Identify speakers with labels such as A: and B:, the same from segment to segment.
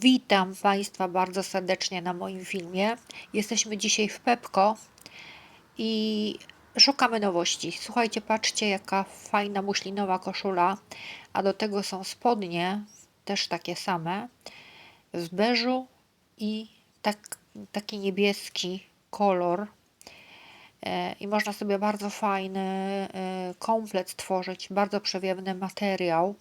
A: Witam Państwa bardzo serdecznie na moim filmie. Jesteśmy dzisiaj w Pepko i szukamy nowości. Słuchajcie, patrzcie jaka fajna muślinowa koszula, a do tego są spodnie, też takie same, w beżu i tak, taki niebieski kolor. E, I można sobie bardzo fajny e, komplet stworzyć, bardzo przewiewny materiał.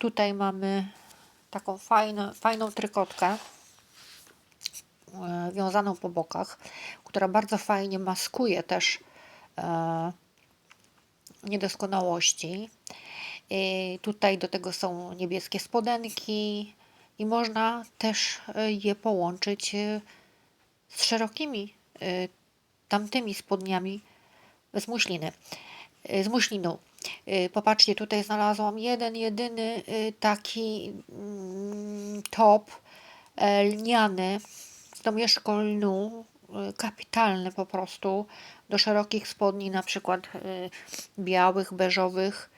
A: Tutaj mamy taką fajną, fajną trykotkę e, wiązaną po bokach, która bardzo fajnie maskuje też e, niedoskonałości. I tutaj do tego są niebieskie spodenki i można też e, je połączyć z szerokimi tamtymi spodniami z muśliny, z muśliną. Y, Popatrzcie, tutaj znalazłam jeden, jedyny y, taki mm, top e, lniany z domieszką lnu, y, kapitalny po prostu, do szerokich spodni, na przykład białych, beżowych.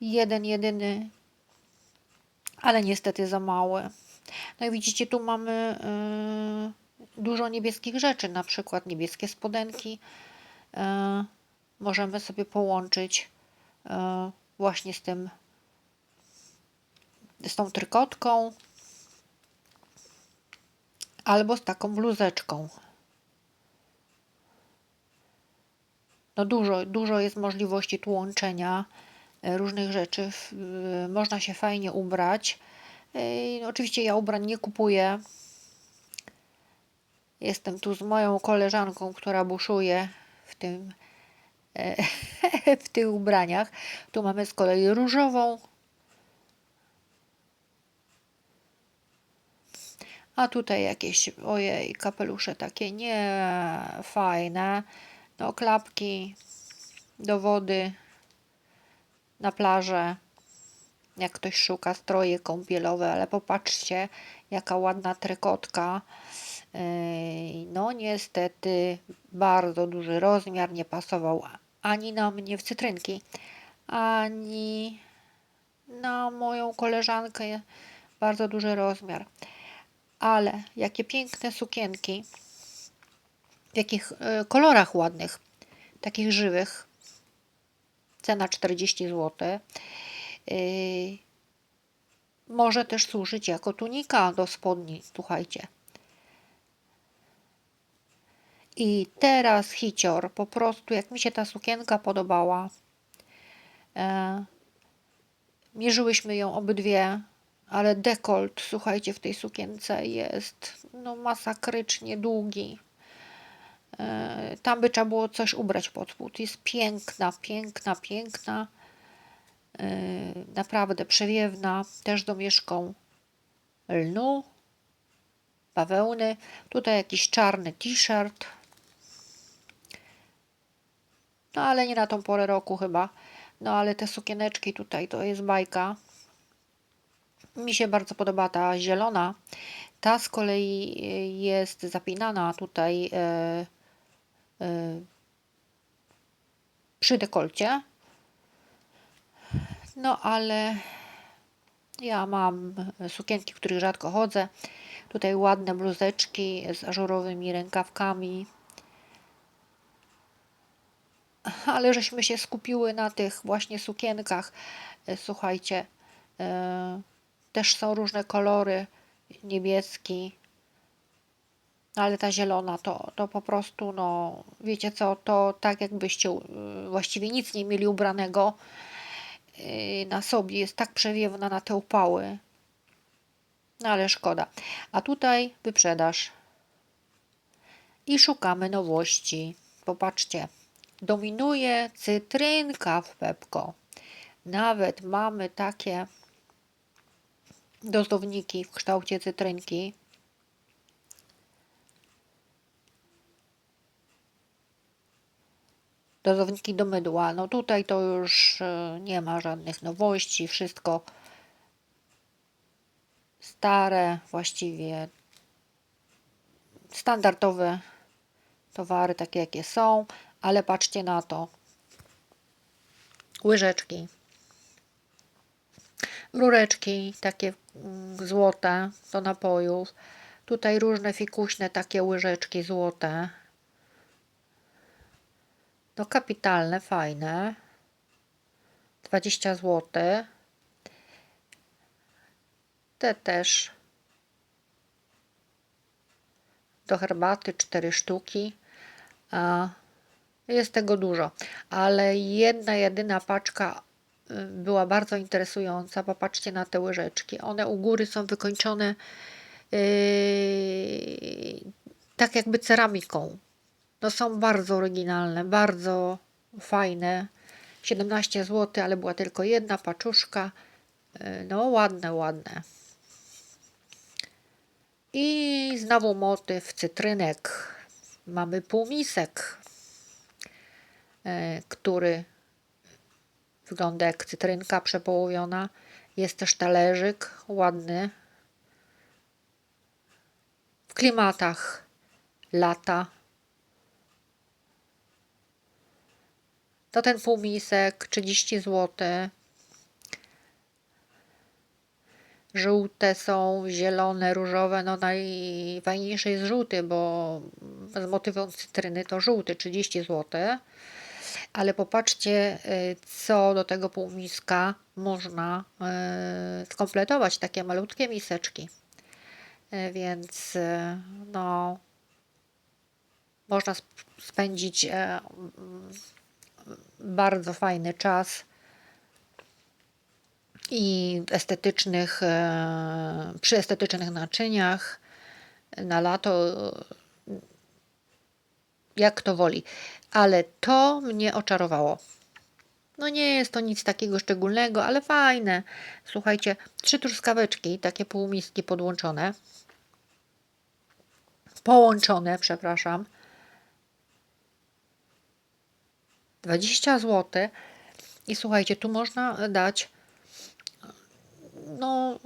A: Jeden, jedyny, ale niestety za mały. No i widzicie, tu mamy dużo niebieskich rzeczy, na przykład niebieskie spodenki. możemy sobie połączyć właśnie z tym, z tą trykotką albo z taką bluzeczką. No dużo, dużo jest możliwości łączenia e, różnych rzeczy. Y, Można się fajnie ubrać. E, Oczywiście ja ubrań nie kupuję. Jestem tu z moją koleżanką, która buszuje w tym e, w tych ubraniach. Tu mamy z kolei różową. A tutaj jakieś, ojej, kapelusze takie nie fajne. No, klapki do wody na plażę. Jak ktoś szuka stroje kąpielowe, ale popatrzcie, jaka ładna trykotka. No niestety bardzo duży rozmiar nie pasował ani na mnie w cytrynki, ani na moją koleżankę bardzo duży rozmiar. Ale jakie piękne sukienki, w jakich e, kolorach ładnych, takich żywych. Cena 40 zł. Może też służyć jako tunika do spodni, słuchajcie. I teraz hicior, po prostu jak mi się ta sukienka podobała. E, mierzyłyśmy ją obydwie, ale dekolt, słuchajcie, w tej sukience jest no, masakrycznie długi. E, tam by trzeba było coś ubrać pod spód. Jest piękna, piękna, piękna. E, naprawdę przewiewna, też domieszką lnu, bawełny. Tutaj jakiś czarny t-shirt. No ale nie na tą porę roku chyba. No ale te sukieneczki tutaj to jest bajka. Mi się bardzo podoba ta zielona. Ta z kolei y, jest zapinana tutaj e, e, przy dekolcie. No ale ja mam sukienki, w których rzadko chodzę. Tutaj ładne bluzeczki z ażurowymi rękawkami. Ale żeśmy się skupiły na tych właśnie sukienkach. E, Słuchajcie, e, też są różne kolory, niebieski, ale ta zielona to, to po prostu, no wiecie co, to tak jakbyście e, właściwie nic nie mieli ubranego na sobie, jest tak przewiewna na te upały. No ale szkoda. A tutaj wyprzedaż. I szukamy nowości. Popatrzcie. Dominuje cytrynka w Pepko. Nawet mamy takie dozowniki w kształcie cytrynki. Dozowniki do mydła. No tutaj to już e, nie ma żadnych nowości. Wszystko stare, właściwie standardowe towary, takie jakie są, ale patrzcie na to. łyżeczki, rureczki takie mm, złote do napojów. Tutaj różne fikuśne takie łyżeczki złote. No kapitalne, fajne. 20 zł. Te też do herbaty 4 sztuki. A jest tego dużo, ale jedna jedyna paczka y, była bardzo interesująca. Popatrzcie na te łyżeczki. One u góry są wykończone yy, tak jakby ceramiką. No są bardzo oryginalne, bardzo fajne. 17 zł, ale była tylko jedna paczuszka. Yy, No ładne, ładne. I znowu motyw cytrynek. Mamy półmisek, który wygląda jak cytrynka przepołowiona. Jest też talerzyk ładny. W klimatach lata. To ten półmisek 30 zł. Żółte są, zielone, różowe. No najfajniejszy jest żółty, bo z motywem cytryny to żółty, 30 zł. Ale popatrzcie, y, co do tego półmiska można y, skompletować. Takie malutkie miseczki. Y, Więc no, można sp- spędzić e, bardzo fajny czas i estetycznych, e, przy estetycznych naczyniach na lato, jak kto woli. Ale to mnie oczarowało. No nie jest to nic takiego szczególnego, ale fajne. Słuchajcie, trzy truskaweczki, takie półmiski podłączone. Połączone, przepraszam. 20 zł. I słuchajcie, tu można dać no,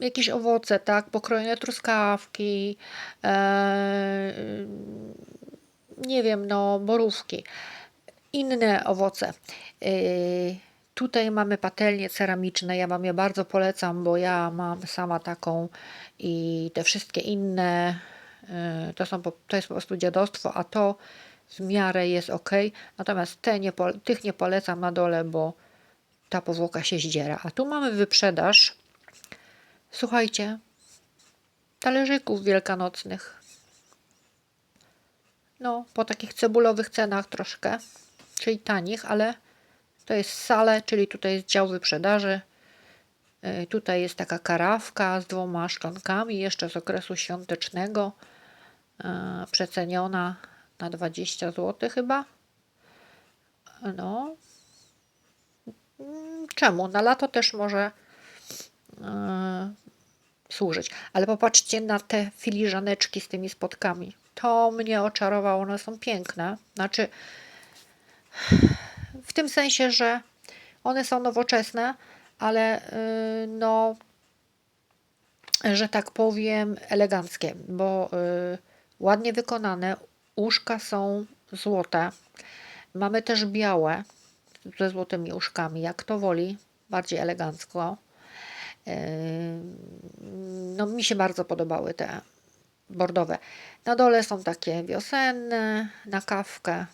A: jakieś owoce, tak, pokrojone truskawki, e, nie wiem, no, borówki, inne owoce. E, tutaj mamy patelnie ceramiczne, ja Wam je bardzo polecam, bo ja mam sama taką i te wszystkie inne, e, to, są, to jest po prostu dziadostwo, a to w miarę jest ok. Natomiast te nie, tych nie polecam na dole, bo ta powłoka się zdziera. A tu mamy wyprzedaż, słuchajcie, talerzyków wielkanocnych. No, po takich cebulowych cenach troszkę, czyli tanich, ale to jest sale, czyli tutaj jest dział wyprzedaży. Yy, Tutaj jest taka karawka z dwoma szklankami, jeszcze z okresu świątecznego, yy, przeceniona na 20 zł chyba. No, czemu? Na lato też może służyć. Ale popatrzcie na te filiżaneczki z tymi spotkami. To mnie oczarowało, one są piękne. Znaczy, w tym sensie, że one są nowoczesne, ale y, no, że tak powiem, eleganckie, bo y, ładnie wykonane. Uszka są złote. Mamy też białe ze złotymi uszkami, jak to woli, bardziej elegancko. No, mi się bardzo podobały te bordowe. Na dole są takie wiosenne, na kawkę,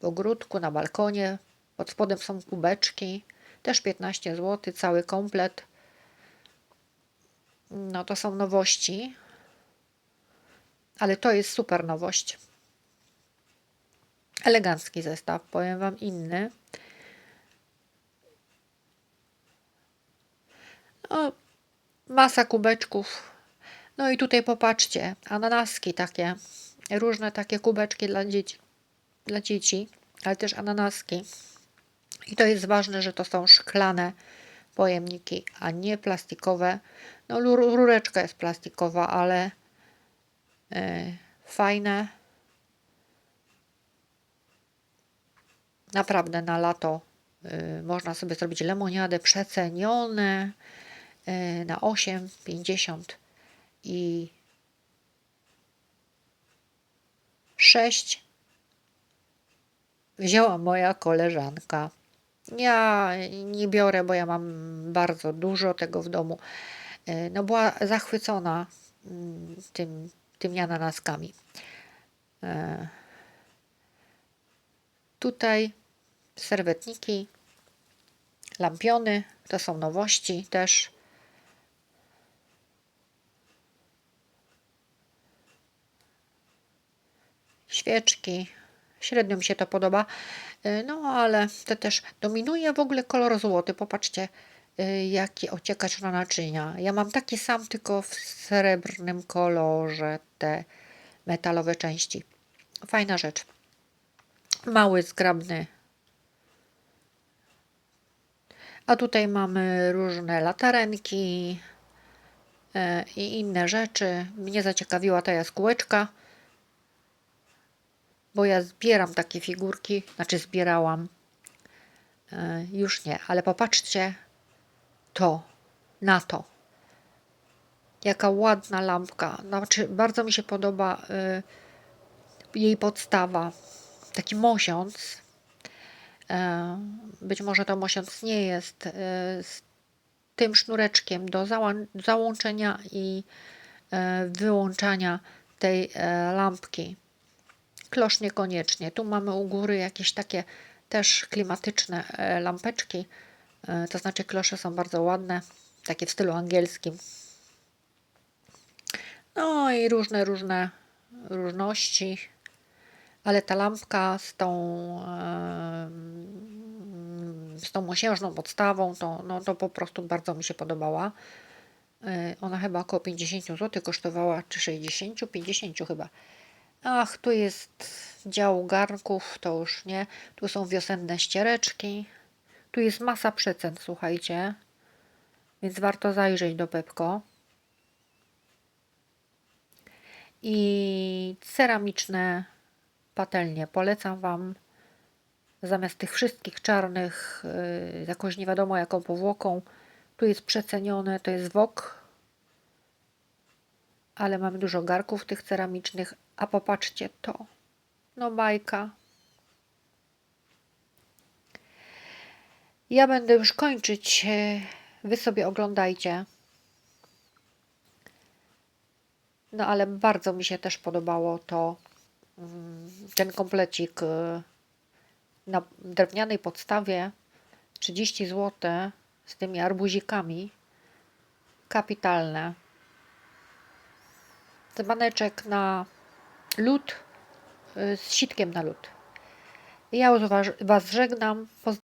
A: w ogródku, na balkonie. Pod spodem są kubeczki, też 15 zł, cały komplet. No, to są nowości, ale to jest super nowość. Elegancki zestaw, powiem Wam inny. No, masa kubeczków. No i tutaj popatrzcie, ananaski takie, różne takie kubeczki dla dzieci, dla dzieci, ale też ananaski. I to jest ważne, że to są szklane pojemniki, a nie plastikowe. No rur- rureczka jest plastikowa, ale e, fajne. Naprawdę na lato y, można sobie zrobić lemoniadę przecenione y, na 8,50 i 6 wzięła moja koleżanka. Ja nie biorę, bo ja mam bardzo dużo tego w domu. E, No była zachwycona mm, tym, tymi ananaskami. E, Tutaj serwetniki, lampiony, to są nowości też. Świeczki, średnio mi się to podoba, Y, no ale to też dominuje w ogóle kolor złoty. Popatrzcie, y, jaki ociekacz na naczynia. Ja mam taki sam, tylko w srebrnym kolorze te metalowe części. Fajna rzecz. Mały, zgrabny A tutaj mamy różne latarenki e, i inne rzeczy. Mnie zaciekawiła ta jaskółeczka, bo ja zbieram takie figurki, znaczy zbierałam. E, Już nie, ale popatrzcie to, na to. Jaka ładna lampka. Znaczy, bardzo mi się podoba y, jej podstawa. Taki mosiąc. E, Być może to mosiąc nie jest. e, Z tym sznureczkiem do załą- załączenia i e, wyłączania tej e, lampki. Klosz niekoniecznie. Tu mamy u góry jakieś takie też klimatyczne e, lampeczki. E, To znaczy klosze są bardzo ładne, takie w stylu angielskim. No i różne, różne różności. Ale ta lampka z tą, z tą mosiężną podstawą, to, no, to po prostu bardzo mi się podobała. E, Ona chyba około 50 zł kosztowała, czy 60, 50 chyba. Ach, tu jest dział garnków, to już nie. Tu są wiosenne ściereczki. Tu jest masa przecen, słuchajcie. Więc warto zajrzeć do Pepko. I ceramiczne patelnie. Polecam Wam zamiast tych wszystkich czarnych, yy, jakąś nie wiadomo jaką powłoką. Tu jest przecenione, to jest wok, ale mamy dużo garków tych ceramicznych. A popatrzcie to. No bajka. Ja będę już kończyć. Wy sobie oglądajcie. No ale bardzo mi się też podobało to, mm, ten komplecik y, na drewnianej podstawie 30 zł z tymi arbuzikami. Kapitalne. Dzbaneczek na lód y, z sitkiem na lód. Ja już was- żegnam. Poz-